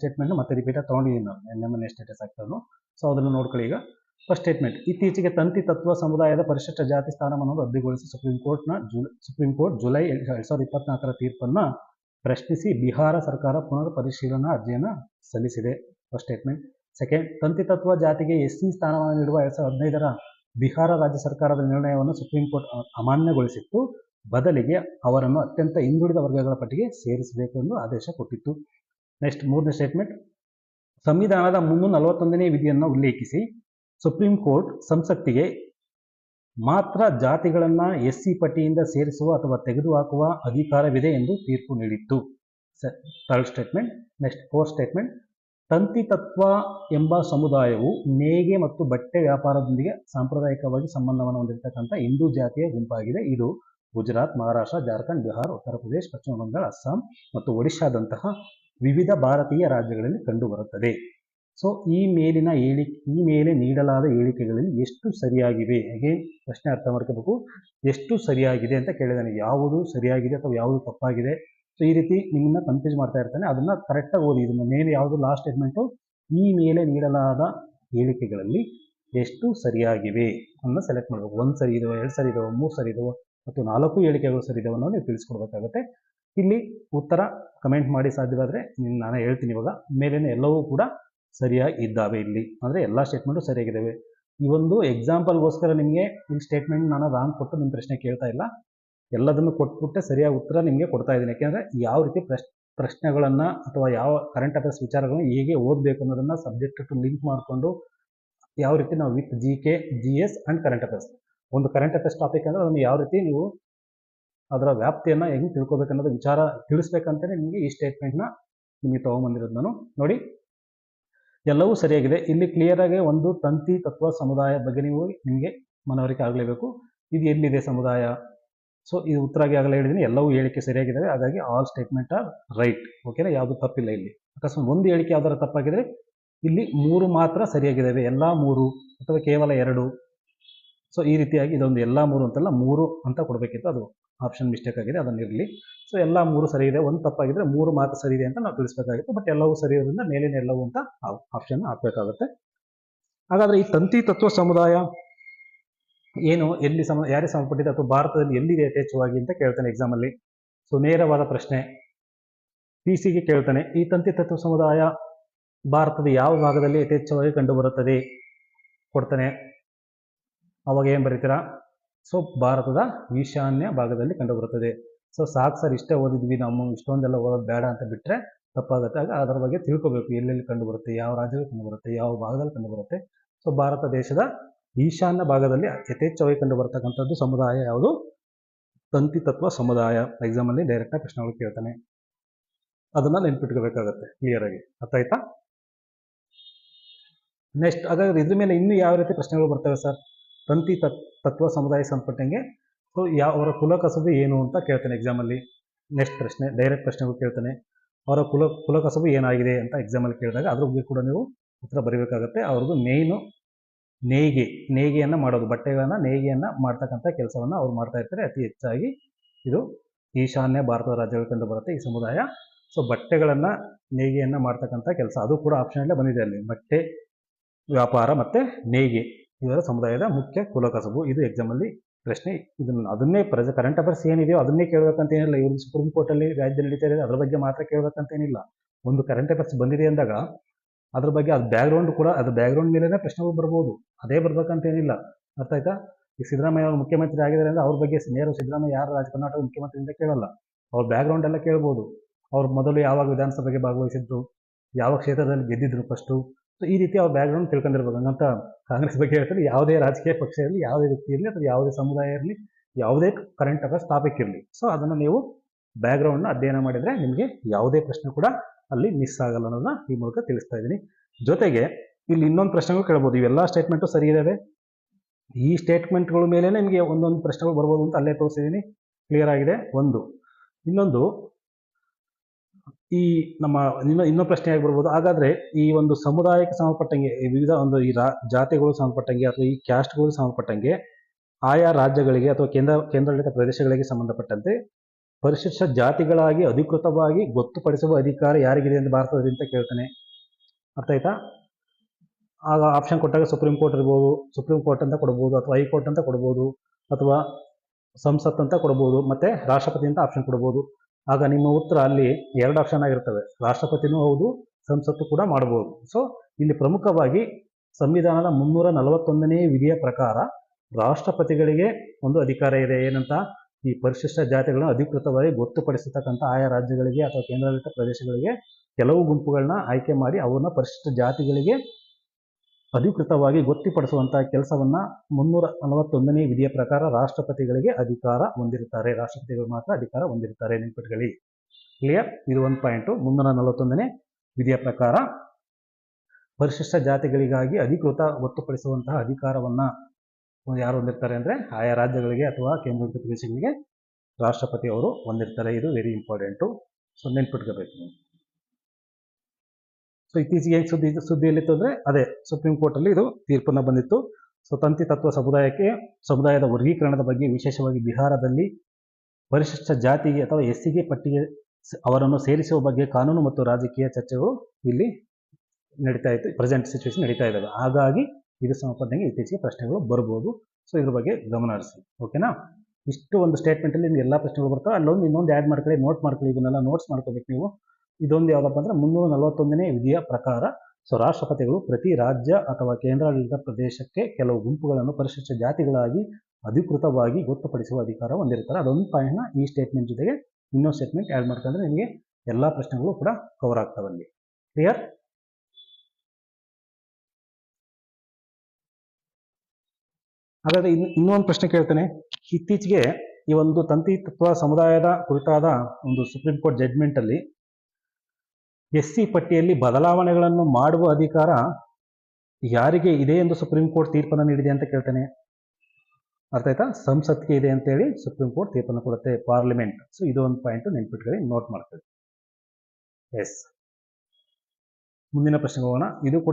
Statement ಮತ್ತೆ repeat ತೊಗೊಂಡಿದ್ದೀನಿ ನಾನು ಎನ್ ಎಂ ಎನ್ ಸ್ಟೇಟಸ್ ಆಗ್ತಾನು ಸೊ ಅದನ್ನು ನೋಡ್ಕೊಳ್ಳಿ ಈಗ. ಫಸ್ಟ್ ಸ್ಟೇಟ್ಮೆಂಟ್ ಇತ್ತೀಚೆಗೆ ತಂತಿ ತತ್ವ ಸಮುದಾಯದ ಪರಿಶಿಷ್ಟ ಜಾತಿ ಸ್ಥಾನಮಾನವನ್ನು ರದ್ದುಗೊಳಿಸಿ ಸುಪ್ರೀಂ ಕೋರ್ಟ್ನ ಸುಪ್ರೀಂ ಕೋರ್ಟ್ ಜುಲೈ ಎರಡ್ ಸಾವಿರದ ಇಪ್ಪತ್ನಾಲ್ಕರ ತೀರ್ಪನ್ನು ಪ್ರಶ್ನಿಸಿ ಬಿಹಾರ ಸರ್ಕಾರ ಪುನರ್ ಪರಿಶೀಲನಾ ಅರ್ಜಿಯನ್ನು ಸಲ್ಲಿಸಿದೆ. ಫಸ್ಟ್ ಸ್ಟೇಟ್ಮೆಂಟ್ ಸೆಕೆಂಡ್ ತಂತಿ ತತ್ವ ಜಾತಿಗೆ ಎಸ್ ಸಿ ಸ್ಥಾನಮಾನ ನೀಡುವ ಎರಡ್ ಸಾವಿರದ ಹದಿನೈದರ ಬಿಹಾರ ರಾಜ್ಯ ಸರ್ಕಾರದ ನಿರ್ಣಯವನ್ನು ಸುಪ್ರೀಂ ಕೋರ್ಟ್ ಅಮಾನ್ಯಗೊಳಿಸಿತ್ತು. ಬದಲಿಗೆ ಅವರನ್ನು ಅತ್ಯಂತ ಹಿಂದುಳಿದ ವರ್ಗಗಳ ಪಟ್ಟಿಗೆ ಸೇರಿಸಬೇಕು ಎಂದು ಆದೇಶ ಕೊಟ್ಟಿತ್ತು. ನೆಕ್ಸ್ಟ್ ಮೂರನೇ ಸ್ಟೇಟ್ಮೆಂಟ್ ಸಂವಿಧಾನದ ಮುನ್ನೂರ ನಲವತ್ತೊಂದನೇ ವಿಧಿಯನ್ನು ಉಲ್ಲೇಖಿಸಿ. ಸುಪ್ರೀಂ ಕೋರ್ಟ್ ಸಂಸತ್ತಿಗೆ ಮಾತ್ರ ಜಾತಿಗಳನ್ನು ಎಸ್ ಸಿ ಪಟ್ಟಿಯಿಂದ ಸೇರಿಸುವ ಅಥವಾ ತೆಗೆದುಹಾಕುವ ಅಧಿಕಾರವಿದೆ ಎಂದು ತೀರ್ಪು ನೀಡಿತ್ತು. Third statement next four statement ತಂತಿ ತತ್ವ ಎಂಬ ಸಮುದಾಯವು ನೇಗೆ ಮತ್ತು ಬಟ್ಟೆ ವ್ಯಾಪಾರದೊಂದಿಗೆ ಸಾಂಪ್ರದಾಯಿಕವಾಗಿ ಸಂಬಂಧವನ್ನು ಹೊಂದಿರತಕ್ಕಂಥ ಹಿಂದೂ ಜಾತಿಯ ಗುಂಪಾಗಿದೆ. ಇದು ಗುಜರಾತ್, ಮಹಾರಾಷ್ಟ್ರ, ಜಾರ್ಖಂಡ್, ಬಿಹಾರ್, ಉತ್ತರ ಪ್ರದೇಶ, ಪಶ್ಚಿಮ ಬಂಗಾಳ, ಅಸ್ಸಾಂ ಮತ್ತು ಒಡಿಶಾದಂತಹ ವಿವಿಧ ಭಾರತೀಯ ರಾಜ್ಯಗಳಲ್ಲಿ ಕಂಡುಬರುತ್ತದೆ. ಸೊ ಈ ಮೇಲಿನ ಹೇಳಿ ಈ ಮೇಲೆ ನೀಡಲಾದ ಹೇಳಿಕೆಗಳಲ್ಲಿ ಎಷ್ಟು ಸರಿಯಾಗಿವೆ? ಹೇಗೆ? ಪ್ರಶ್ನೆ ಅರ್ಥ ಮಾಡ್ಕೋಬೇಕು. ಎಷ್ಟು ಸರಿಯಾಗಿದೆ ಅಂತ ಕೇಳಿದಾನೆ. ಯಾವುದು ಸರಿಯಾಗಿದೆ ಅಥವಾ ಯಾವುದು ತಪ್ಪಾಗಿದೆ? ಸೊ ಈ ರೀತಿ ನಿಮ್ಮನ್ನ ಕನ್ಫ್ಯೂಸ್ ಮಾಡ್ತಾ ಇರ್ತಾನೆ. ಅದನ್ನ ಕರೆಕ್ಟಾಗಿ ಓದಿ. ಇದನ್ನ ಮೇಲೆ ಯಾವುದು ಲಾಸ್ಟ್ ಸ್ಟೇಟ್ಮೆಂಟು ಈ ಮೇಲೆ ನೀಡಲಾದ ಹೇಳಿಕೆಗಳಲ್ಲಿ ಎಷ್ಟು ಸರಿಯಾಗಿವೆ ಅನ್ನ ಸೆಲೆಕ್ಟ್ ಮಾಡಬೇಕು. ಒಂದು ಸರಿ ಇದಾವೆ, ಎರಡು ಸರಿ ಇದಾವೆ, ಮೂರು ಸರಿ ಇದಾವೆ, ಮತ್ತು ನಾಲ್ಕು ಹೇಳಿಕೆಗಳು ಸರಿ ಇದಾವೆ ಅನ್ನೋದು ತಿಳಿಸ್ಕೊಡ್ಬೇಕಾಗುತ್ತೆ. ಇಲ್ಲಿ ಉತ್ತರ ಕಮೆಂಟ್ ಮಾಡಿ ಸಾಧ್ಯವಾದರೆ ನೀನು ಹೇಳ್ತೀನಿ ಇವಾಗ. ಮೇಲಿನ ಎಲ್ಲವೂ ಕೂಡ ಸರಿಯಾಗಿ ಇದ್ದಾವೆ ಇಲ್ಲಿ. ಅಂದರೆ ಎಲ್ಲ ಸ್ಟೇಟ್ಮೆಂಟು ಸರಿಯಾಗಿದ್ದಾವೆ. ಈ ಒಂದು ಎಕ್ಸಾಂಪಲ್ಗೋಸ್ಕರ ನಿಮಗೆ ಈ ಸ್ಟೇಟ್ಮೆಂಟ್ ನಾನು ರಾಂಗ್ ಕೊಟ್ಟು ನಿಮ್ಮ ಪ್ರಶ್ನೆ ಕೇಳ್ತಾ ಇಲ್ಲ. ಎಲ್ಲದನ್ನು ಕೊಟ್ಬಿಟ್ಟೆ ಸರಿಯಾದ ಉತ್ತರ ನಿಮಗೆ ಕೊಡ್ತಾ ಇದ್ದೀನಿ. ಯಾಕೆಂದರೆ ಯಾವ ರೀತಿ ಪ್ರಶ್, ಪ್ರಶ್ನೆಗಳನ್ನು ಅಥವಾ ಯಾವ ಕರೆಂಟ್ ಅಫೇರ್ಸ್ ವಿಚಾರಗಳನ್ನು ಹೇಗೆ ಓದಬೇಕು ಅನ್ನೋದನ್ನು ಸಬ್ಜೆಕ್ಟ್ ಟು ಲಿಂಕ್ ಮಾಡಿಕೊಂಡು ಯಾವ ರೀತಿ ನಾವು with G K G S and current affairs ಒಂದು ಕರೆಂಟ್ ಅಫೇರ್ಸ್ ಟಾಪಿಕ್ ಅಂದರೆ ಅದನ್ನು ಯಾವ ರೀತಿ ನೀವು ಅದರ ವ್ಯಾಪ್ತಿಯನ್ನು ಹೆಂಗೆ ತಿಳ್ಕೋಬೇಕು ಅನ್ನೋದು ವಿಚಾರ ತಿಳಿಸ್ಬೇಕಂತಲೇ ನಿಮಗೆ ಈ ಸ್ಟೇಟ್ಮೆಂಟ್ನ ನಿಮಗೆ ತೊಗೊಂಬಂದಿರೋದು ನಾನು. ನೋಡಿ, ಎಲ್ಲವೂ ಸರಿಯಾಗಿದೆ. ಇಲ್ಲಿ ಕ್ಲಿಯರ್ ಆಗಿ ಒಂದು ತಂತಿ ತತ್ವ ಸಮುದಾಯ ಬಗ್ಗೆ ನೀವು ನಿಮಗೆ ಮನವರಿಕೆ ಆಗಲೇಬೇಕು. ಇದು ಎಲ್ಲಿದೆ ಸಮುದಾಯ? ಸೊ ಇದು ಉತ್ತರ ಆಗಿ ಆಗಲೇ ಹೇಳಿದ್ದೀನಿ ಎಲ್ಲವೂ ಹೇಳಿಕೆ ಸರಿಯಾಗಿದ್ದಾವೆ ಹಾಗಾಗಿ ಆಲ್ ಸ್ಟೇಟ್ಮೆಂಟ್ ಆರ್ ರೈಟ್ ಓಕೆನಾ ಯಾವುದು ತಪ್ಪಿಲ್ಲ ಇಲ್ಲಿ. ಅಕಸ್ಮಾತ್ ಒಂದು ಹೇಳಿಕೆ ಯಾವ್ದಾರ ತಪ್ಪಾಗಿದ್ರೆ ಇಲ್ಲಿ ಮೂರು ಮಾತ್ರ ಸರಿಯಾಗಿದ್ದಾವೆ ಎಲ್ಲ ಮೂರು ಅಥವಾ ಕೇವಲ ಎರಡು. ಸೊ ಈ ರೀತಿಯಾಗಿ ಇದೊಂದು ಎಲ್ಲ ಮೂರು ಅಂತಲ್ಲ ಮೂರು ಅಂತ ಕೊಡಬೇಕಿತ್ತು ಅದು. ಆಪ್ಷನ್ ಮಿಸ್ಟೇಕ್ ಆಗಿದೆ, ಅದನ್ನು ಇರಲಿ. ಸೊ ಎಲ್ಲ ಮೂರು ಸರಿ ಇದೆ, ಒಂದು ತಪ್ಪಾಗಿದ್ರೆ ಮೂರು ಮಾತ್ರ ಸರಿ ಇದೆ ಅಂತ ನಾವು ತಿಳಿಸಬೇಕಾಗಿತ್ತು ಬಟ್ ಎಲ್ಲವೂ ಸರಿ ಇರೋದ್ರಿಂದ ಮೇಲಿನ ಎಲ್ಲವೂ ಅಂತ ಆಪ್ಷನ್ ಹಾಕಬೇಕಾಗುತ್ತೆ. ಹಾಗಾದರೆ ಈ ತಂತಿ ತತ್ವ ಸಮುದಾಯ ಏನು, ಎಲ್ಲಿ ಸಮ, ಯಾರಿಗೆ ಸಂಬಂಧಪಟ್ಟಿದೆ ಅಥವಾ ಭಾರತದಲ್ಲಿ ಎಲ್ಲಿದೆ ಯಥೇಚ್ಛವಾಗಿ ಅಂತ ಕೇಳ್ತಾನೆ ಎಕ್ಸಾಮಲ್ಲಿ ಸೊ ನೇರವಾದ ಪ್ರಶ್ನೆ. ಪಿ ಸಿಗೆ ಕೇಳ್ತಾನೆ, ಈ ತಂತಿ ತತ್ವ ಸಮುದಾಯ ಭಾರತದ ಯಾವ ಭಾಗದಲ್ಲಿ ಯಥೇಚ್ಛವಾಗಿ ಕಂಡುಬರುತ್ತದೆ? ಕೊಡ್ತಾನೆ. ಅವಾಗ ಏನು ಬರೀತೀರಾ? ಸೊ ಭಾರತದ ಈಶಾನ್ಯ ಭಾಗದಲ್ಲಿ ಕಂಡುಬರುತ್ತದೆ. ಸೊ ಸಾಕು ಸರ್ ಇಷ್ಟೇ ಓದಿದ್ವಿ ನಾವು ಇಷ್ಟೊಂದೆಲ್ಲ ಓದೋದು ಬೇಡ ಅಂತ ಬಿಟ್ಟರೆ ತಪ್ಪಾಗುತ್ತೆ. ಆಗ ಅದರ ಬಗ್ಗೆ ತಿಳ್ಕೊಬೇಕು, ಎಲ್ಲೆಲ್ಲಿ ಕಂಡುಬರುತ್ತೆ, ಯಾವ ರಾಜ್ಯದಲ್ಲಿ ಕಂಡುಬರುತ್ತೆ, ಯಾವ ಭಾಗದಲ್ಲಿ ಕಂಡುಬರುತ್ತೆ. ಸೊ ಭಾರತ ದೇಶದ ಈಶಾನ್ಯ ಭಾಗದಲ್ಲಿ ಯಥೇಚ್ಛವಾಗಿ ಕಂಡುಬರ್ತಕ್ಕಂಥದ್ದು ಸಮುದಾಯ ಯಾವುದು? ತಂತಿ ತತ್ವ ಸಮುದಾಯ ಎಕ್ಸಾಮಲ್ಲಿ ಡೈರೆಕ್ಟಾಗಿ ಪ್ರಶ್ನೆಗಳು ಕೇಳ್ತಾನೆ. ಅದನ್ನ ನೆನ್ಪಿಟ್ಕೋಬೇಕಾಗತ್ತೆ ಕ್ಲಿಯರ್ ಆಗಿ. ಅರ್ಥ ಆಯ್ತಾ ನೆಕ್ಸ್ಟ್ ಹಾಗಾದ್ರೆ ಇದ್ರ ಮೇಲೆ ಇನ್ನೂ ಯಾವ ರೀತಿ ಪ್ರಶ್ನೆಗಳು ಬರ್ತವೆ ಸರ್ ತಂತಿ ತತ್, ತತ್ವ ಸಮುದಾಯ ಸಂಪಟ್ಟಂಗೆ, ಸೊ ಯಾವ ಅವರ ಕುಲ ಕಸಬು ಏನು ಅಂತ ಕೇಳ್ತಾನೆ ಎಕ್ಸಾಮಲ್ಲಿ ನೆಕ್ಸ್ಟ್ ಪ್ರಶ್ನೆ ಡೈರೆಕ್ಟ್ ಪ್ರಶ್ನೆಗೂ ಕೇಳ್ತಾನೆ. ಅವರ ಕುಲ ಕುಲ ಕಸಬು ಏನಾಗಿದೆ ಅಂತ ಎಕ್ಸಾಮಲ್ಲಿ ಕೇಳಿದಾಗ ಅದ್ರ ಬಗ್ಗೆ ಕೂಡ ನೀವು ಉತ್ತರ ಬರೀಬೇಕಾಗತ್ತೆ. ಅವ್ರದ್ದು ಮೇಯ್ನು, ನೇಯ್ಗೆ, ನೇಯ್ಗೆಯನ್ನು ಮಾಡೋದು, ಬಟ್ಟೆಗಳನ್ನು ನೇಯ್ಗೆಯನ್ನು ಮಾಡ್ತಕ್ಕಂಥ ಕೆಲಸವನ್ನು ಅವ್ರು ಮಾಡ್ತಾ ಇರ್ತಾರೆ. ಅತಿ ಹೆಚ್ಚಾಗಿ ಇದು ಈಶಾನ್ಯ ಭಾರತದ ರಾಜ್ಯಗಳು ಕಂಡು ಬರುತ್ತೆ ಈ ಸಮುದಾಯ. ಸೊ ಬಟ್ಟೆಗಳನ್ನು ನೇಯ್ಗೆಯನ್ನು ಮಾಡ್ತಕ್ಕಂಥ ಕೆಲಸ, ಅದು ಕೂಡ ಆಪ್ಷನಲ್ಲೇ ಬಂದಿದೆ ಅಲ್ಲಿ. ಬಟ್ಟೆ, ವ್ಯಾಪಾರ ಮತ್ತು ನೇಯ್ಗೆ. ಇವರ ಸಮುದಾಯದ ಮುಖ್ಯ ಕುಲಕಸಬು. ಇದು ಎಕ್ಸಾಮಲ್ಲಿ ಪ್ರಶ್ನೆ. ಇದನ್ನು ಅದನ್ನೇ ಪ್ರಜ ಕರೆಂಟ್ ಅಫೇರ್ಸ್ ಏನಿದೆಯೋ ಅದನ್ನೇ ಕೇಳಬೇಕಂತ ಏನಿಲ್ಲ. ಇವರು ಸುಪ್ರೀಂ ಕೋರ್ಟಲ್ಲಿ ರಾಜ್ಯದಲ್ಲಿ ನಡೀತಾ ಇದೆ, ಅದ್ರ ಬಗ್ಗೆ ಮಾತ್ರ ಕೇಳಬೇಕಂತ ಏನಿಲ್ಲ. ಒಂದು ಕರೆಂಟ್ ಅಫೇರ್ಸ್ ಬಂದಿದೆ ಅಂದಾಗ ಅದ್ರ ಬಗ್ಗೆ ಅದು ಬ್ಯಾಕ್ಗ್ರೌಂಡ್ ಕೂಡ, ಅದು ಬ್ಯಾಕ್ಗ್ರೌಂಡ್ ಮೇಲೇ ಪ್ರಶ್ನೆಗಳು ಬರ್ಬೋದು. ಅದೇ ಬರ್ಬೇಕಂತ ಏನಿಲ್ಲ. ಅರ್ಥ ಆಯ್ತಾ? ಈಗ ಸಿದ್ದರಾಮಯ್ಯ ಅವರು ಮುಖ್ಯಮಂತ್ರಿ ಆಗಿದ್ದಾರೆ ಅಂದ್ರೆ ಅವ್ರ ಬಗ್ಗೆ ನೇರ ಸಿದ್ದರಾಮಯ್ಯ ಯಾರು ರಾಜ ಕರ್ನಾಟಕ ಮುಖ್ಯಮಂತ್ರಿಯಿಂದ ಕೇಳಲ್ಲ. ಅವ್ರ ಬ್ಯಾಕ್ಗ್ರೌಂಡ್ ಎಲ್ಲ ಕೇಳ್ಬೋದು. ಅವ್ರು ಮೊದಲು ಯಾವಾಗ ವಿಧಾನಸಭೆಗೆ ಭಾಗವಹಿಸಿದ್ರು, ಯಾವ ಕ್ಷೇತ್ರದಲ್ಲಿ ಗೆದ್ದಿದ್ರು ಫಸ್ಟು ಸೊ ಈ ರೀತಿ ಅವ್ರ ಬ್ಯಾಕ್ಗ್ರೌಂಡ್ ತಿಳ್ಕೊಂಡಿರ್ಬೋದು. ಹಂಗಂತ ಕಾಂಗ್ರೆಸ್ ಬಗ್ಗೆ ಹೇಳ್ತಾರೆ. ಯಾವುದೇ ರಾಜಕೀಯ ಪಕ್ಷ ಇರಲಿ, ಯಾವುದೇ ವ್ಯಕ್ತಿ ಇರಲಿ, ಅಥವಾ ಯಾವುದೇ ಸಮುದಾಯ ಇರಲಿ, ಯಾವುದೇ ಕರೆಂಟ್ ಅಫೇರ್ಸ್ ಟಾಪಿಕ್ ಇರಲಿ. ಸೊ ಅದನ್ನು ನೀವು ಬ್ಯಾಕ್ಗ್ರೌಂಡ್ನ ಅಧ್ಯಯನ ಮಾಡಿದರೆ ನಿಮಗೆ ಯಾವುದೇ ಪ್ರಶ್ನೆ ಕೂಡ ಅಲ್ಲಿ ಮಿಸ್ ಆಗಲ್ಲ ಅನ್ನೋದನ್ನ ಈ ಮೂಲಕ ತಿಳಿಸ್ತಾ ಇದ್ದೀನಿ. ಜೊತೆಗೆ ಇಲ್ಲಿ ಇನ್ನೊಂದು ಪ್ರಶ್ನೆಗಳು ಕೇಳ್ಬೋದು. ಇವೆಲ್ಲ ಸ್ಟೇಟ್ಮೆಂಟು ಸರಿ ಇದ್ದಾವೆ ಈ ಸ್ಟೇಟ್ಮೆಂಟ್ಗಳ ಮೇಲೆ ನಿಮಗೆ ಒಂದೊಂದು ಪ್ರಶ್ನೆಗಳು ಬರ್ಬೋದು ಅಂತ ಅಲ್ಲೇ ತೋರಿಸಿದ್ದೀನಿ. ಕ್ಲಿಯರ್ ಆಗಿದೆ? ಒಂದು. ಇನ್ನೊಂದು ಈ ನಮ್ಮ ಇನ್ನೊ ಇನ್ನೊಂದು ಪ್ರಶ್ನೆ ಆಗಿ ಬರ್ಬೋದು ಹಾಗಾದ್ರೆ ಈ ಒಂದು ಸಮುದಾಯಕ್ಕೆ ಸಂಬಂಧಪಟ್ಟಂಗೆ ವಿವಿಧ ಒಂದು ಈ ರಾ ಜಾತಿಗಳು ಸಂಬಂಧಪಟ್ಟಂಗೆ ಅಥವಾ ಈ ಕ್ಯಾಸ್ಟ್ಗಳು ಸಂಬಂಧಪಟ್ಟಂಗೆ ಆಯಾ ರಾಜ್ಯಗಳಿಗೆ ಅಥವಾ ಕೇಂದ್ರ, ಕೇಂದ್ರಾಡಳಿತ ಪ್ರದೇಶಗಳಿಗೆ ಸಂಬಂಧಪಟ್ಟಂತೆ ಪರಿಶಿಷ್ಟ ಜಾತಿಗಳಾಗಿ ಅಧಿಕೃತವಾಗಿ ಗೊತ್ತುಪಡಿಸುವ ಅಧಿಕಾರ ಯಾರಿಗಿದೆ ಎಂದು ಭಾರತದಲ್ಲಿ ಅಂತ ಕೇಳ್ತಾನೆ. ಅರ್ಥ ಆಯ್ತಾ? ಆಗ ಆಪ್ಷನ್ ಕೊಟ್ಟಾಗ ಸುಪ್ರೀಂ ಕೋರ್ಟ್ ಇರ್ಬೋದು ಸುಪ್ರೀಂ ಕೋರ್ಟ್ ಅಂತ ಕೊಡ್ಬೋದು, ಅಥವಾ ಹೈಕೋರ್ಟ್ ಅಂತ ಕೊಡ್ಬೋದು, ಅಥವಾ ಸಂಸತ್ ಅಂತ ಕೊಡ್ಬೋದು, ಮತ್ತೆ ರಾಷ್ಟ್ರಪತಿ ಅಂತ ಆಪ್ಷನ್ ಕೊಡ್ಬೋದು. ಆಗ ನಿಮ್ಮ ಉತ್ತರ ಅಲ್ಲಿ ಎರಡು ಆಪ್ಷನ್ ಆಗಿರ್ತವೆ. ರಾಷ್ಟ್ರಪತಿನೂ ಹೌದು, ಸಂಸತ್ತು ಕೂಡ ಮಾಡಬಹುದು ಸೊ ಇಲ್ಲಿ ಪ್ರಮುಖವಾಗಿ ಸಂವಿಧಾನದ ಮುನ್ನೂರ ನಲವತ್ತೊಂದನೇ ವಿಧಿಯ ಪ್ರಕಾರ ರಾಷ್ಟ್ರಪತಿಗಳಿಗೆ ಒಂದು ಅಧಿಕಾರ ಇದೆ. ಏನಂತ? ಈ ಪರಿಶಿಷ್ಟ ಜಾತಿಗಳನ್ನು ಅಧಿಕೃತವಾಗಿ ಗೊತ್ತುಪಡಿಸತಕ್ಕಂಥ ಆಯಾ ರಾಜ್ಯಗಳಿಗೆ ಅಥವಾ ಕೇಂದ್ರಾಡಳಿತ ಪ್ರದೇಶಗಳಿಗೆ ಕೆಲವು ಗುಂಪುಗಳನ್ನ ಆಯ್ಕೆ ಮಾಡಿ ಅವನ್ನ ಪರಿಶಿಷ್ಟ ಜಾತಿಗಳಿಗೆ ಅಧಿಕೃತವಾಗಿ ಗೊತ್ತಿಪಡಿಸುವಂತಹ ಕೆಲಸವನ್ನ ಮುನ್ನೂರ ನಲವತ್ತೊಂದನೇ ವಿಧಿಯ ಪ್ರಕಾರ ರಾಷ್ಟ್ರಪತಿಗಳಿಗೆ ಅಧಿಕಾರ ಹೊಂದಿರುತ್ತಾರೆ. ರಾಷ್ಟ್ರಪತಿಗಳು ಮಾತ್ರ ಅಧಿಕಾರ ಹೊಂದಿರುತ್ತಾರೆ ನೆನ್ಪಿಟ್ಕೊಳ್ಳಿ ಕ್ಲಿಯರ್ ಇದು ಒಂದು ಪಾಯಿಂಟು ಮುನ್ನೂರ ನಲವತ್ತೊಂದನೇ ವಿಧಿಯ ಪ್ರಕಾರ ಪರಿಶಿಷ್ಟ ಜಾತಿಗಳಿಗಾಗಿ ಅಧಿಕೃತ ಗೊತ್ತುಪಡಿಸುವಂತಹ ಅಧಿಕಾರವನ್ನ ಯಾರು ಹೊಂದಿರ್ತಾರೆ ಅಂದ್ರೆ ಆಯಾ ರಾಜ್ಯಗಳಿಗೆ ಅಥವಾ ಕೇಂದ್ರಾಡಳಿತ ಪ್ರದೇಶಗಳಿಗೆ ರಾಷ್ಟ್ರಪತಿ ಅವರು ಹೊಂದಿರ್ತಾರೆ. ಇದು ವೆರಿ ಇಂಪಾರ್ಟೆಂಟು ಸೊ ನೆನ್ಪಿಟ್ಕೋಬೇಕು ಸೊ ಇತ್ತೀಚೆಗೆ ಸುದ್ದಿ ಸುದ್ದಿಯಲ್ಲಿತ್ತು ಅಂದರೆ ಅದೇ ಸುಪ್ರೀಂ ಕೋರ್ಟಲ್ಲಿ ಇದು ತೀರ್ಪನ್ನು ಬಂದಿತ್ತು. ಸೊ ತಂತಿ ತತ್ವ ಸಮುದಾಯಕ್ಕೆ, ಸಮುದಾಯದ ವರ್ಗೀಕರಣದ ಬಗ್ಗೆ ವಿಶೇಷವಾಗಿ ಬಿಹಾರದಲ್ಲಿ ಪರಿಶಿಷ್ಟ ಜಾತಿಗೆ ಅಥವಾ ಎಸ್ಸಿಗೆ ಪಟ್ಟಿಗೆ ಅವರನ್ನು ಸೇರಿಸುವ ಬಗ್ಗೆ ಕಾನೂನು ಮತ್ತು ರಾಜಕೀಯ ಚರ್ಚೆಗಳು ಇಲ್ಲಿ ನಡೀತಾ ಇತ್ತು ಪ್ರೆಸೆಂಟ್ ಸಿಚುವೇಶನ್ ನಡೀತಾ ಇದ್ದಾವೆ. ಹಾಗಾಗಿ ಇದು ಸಂಬಂಧಪಟ್ಟಂಗೆ ಇತ್ತೀಚೆಗೆ ಪ್ರಶ್ನೆಗಳು ಬರ್ಬೋದು. ಸೊ ಇದ್ರ ಬಗ್ಗೆ ಗಮನ ಹರಿಸಿ ಓಕೆನಾ ಇಷ್ಟು ಒಂದು ಸ್ಟೇಟ್ಮೆಂಟಲ್ಲಿ ನಿಮ್ಗೆ ಎಲ್ಲ ಪ್ರಶ್ನೆಗಳು ಬರ್ತವೆ. ಅಲ್ಲೊಂದು ಇನ್ನೊಂದು ಆ್ಯಡ್ ಮಾಡ್ಕೊಳ್ಳಿ ನೋಟ್ ಮಾಡ್ಕೊಳ್ಳಿ, ಇದನ್ನೆಲ್ಲ ನೋಟ್ಸ್ ಮಾಡ್ಕೋಬೇಕು ನೀವು. ಇದೊಂದು ಯಾವುದಪ್ಪ ಅಂದರೆ ಮುನ್ನೂರ ನಲವತ್ತೊಂದನೇ ವಿಧಿಯ ಪ್ರಕಾರ ಸೊ ರಾಷ್ಟ್ರಪತಿಗಳು ಪ್ರತಿ ರಾಜ್ಯ ಅಥವಾ ಕೇಂದ್ರಾಡಳಿತ ಪ್ರದೇಶಕ್ಕೆ ಕೆಲವು ಗುಂಪುಗಳನ್ನು ಪರಿಶಿಷ್ಟ ಜಾತಿಗಳಾಗಿ ಅಧಿಕೃತವಾಗಿ ಗೊತ್ತುಪಡಿಸುವ ಅಧಿಕಾರ ಹೊಂದಿರ್ತಾರೆ ಅದೊಂದು ಪಾಯಿಂಟ್ನ ಈ ಸ್ಟೇಟ್ಮೆಂಟ್ ಜೊತೆಗೆ ಇನ್ನೊಂದು ಸ್ಟೇಟ್ಮೆಂಟ್ ಆ್ಯಡ್ ಮಾಡ್ಕೊಂಡ್ರೆ ನಿಮಗೆ ಎಲ್ಲ ಪ್ರಶ್ನೆಗಳು ಕೂಡ ಕವರ್ ಆಗ್ತವೆ ಕ್ಲಿಯರ್ ಹಾಗಾದ್ರೆ ಇನ್ನು ಇನ್ನೊಂದು ಪ್ರಶ್ನೆ ಕೇಳ್ತೇನೆ. ಇತ್ತೀಚೆಗೆ ಈ ಒಂದು ತಂತಿ ತತ್ವ ಸಮುದಾಯದ ಕುರಿತಾದ ಒಂದು ಸುಪ್ರೀಂ ಕೋರ್ಟ್ ಜಡ್ಜ್ಮೆಂಟ್ ಅಲ್ಲಿ ಎಸ್ ಸಿ ಪಟ್ಟಿಯಲ್ಲಿ ಬದಲಾವಣೆಗಳನ್ನು ಮಾಡುವ ಅಧಿಕಾರ ಯಾರಿಗೆ ಇದೆ ಎಂದು ಸುಪ್ರೀಂ ಕೋರ್ಟ್ ತೀರ್ಪನ್ನು ನೀಡಿದೆ ಅಂತ ಕೇಳ್ತೇನೆ. ಅರ್ಥ ಆಯ್ತಾ? ಸಂಸತ್ಗೆ ಇದೆ ಅಂತೇಳಿ ಸುಪ್ರೀಂ ಕೋರ್ಟ್ ತೀರ್ಪನ್ನು ಕೊಡುತ್ತೆ ಪಾರ್ಲಿಮೆಂಟ್. ಸೊ ಇದು ಒಂದು ಪಾಯಿಂಟ್ ನೆನ್ಪಿಟ್ಕೊಳ್ಳಿ ನೋಟ್ ಮಾಡ್ಕೊಳ್ಳಿ. ಎಸ್ ಮುಂದಿನ ಪ್ರಶ್ನೆಗೆ ಹೋಗೋಣ. ಇದು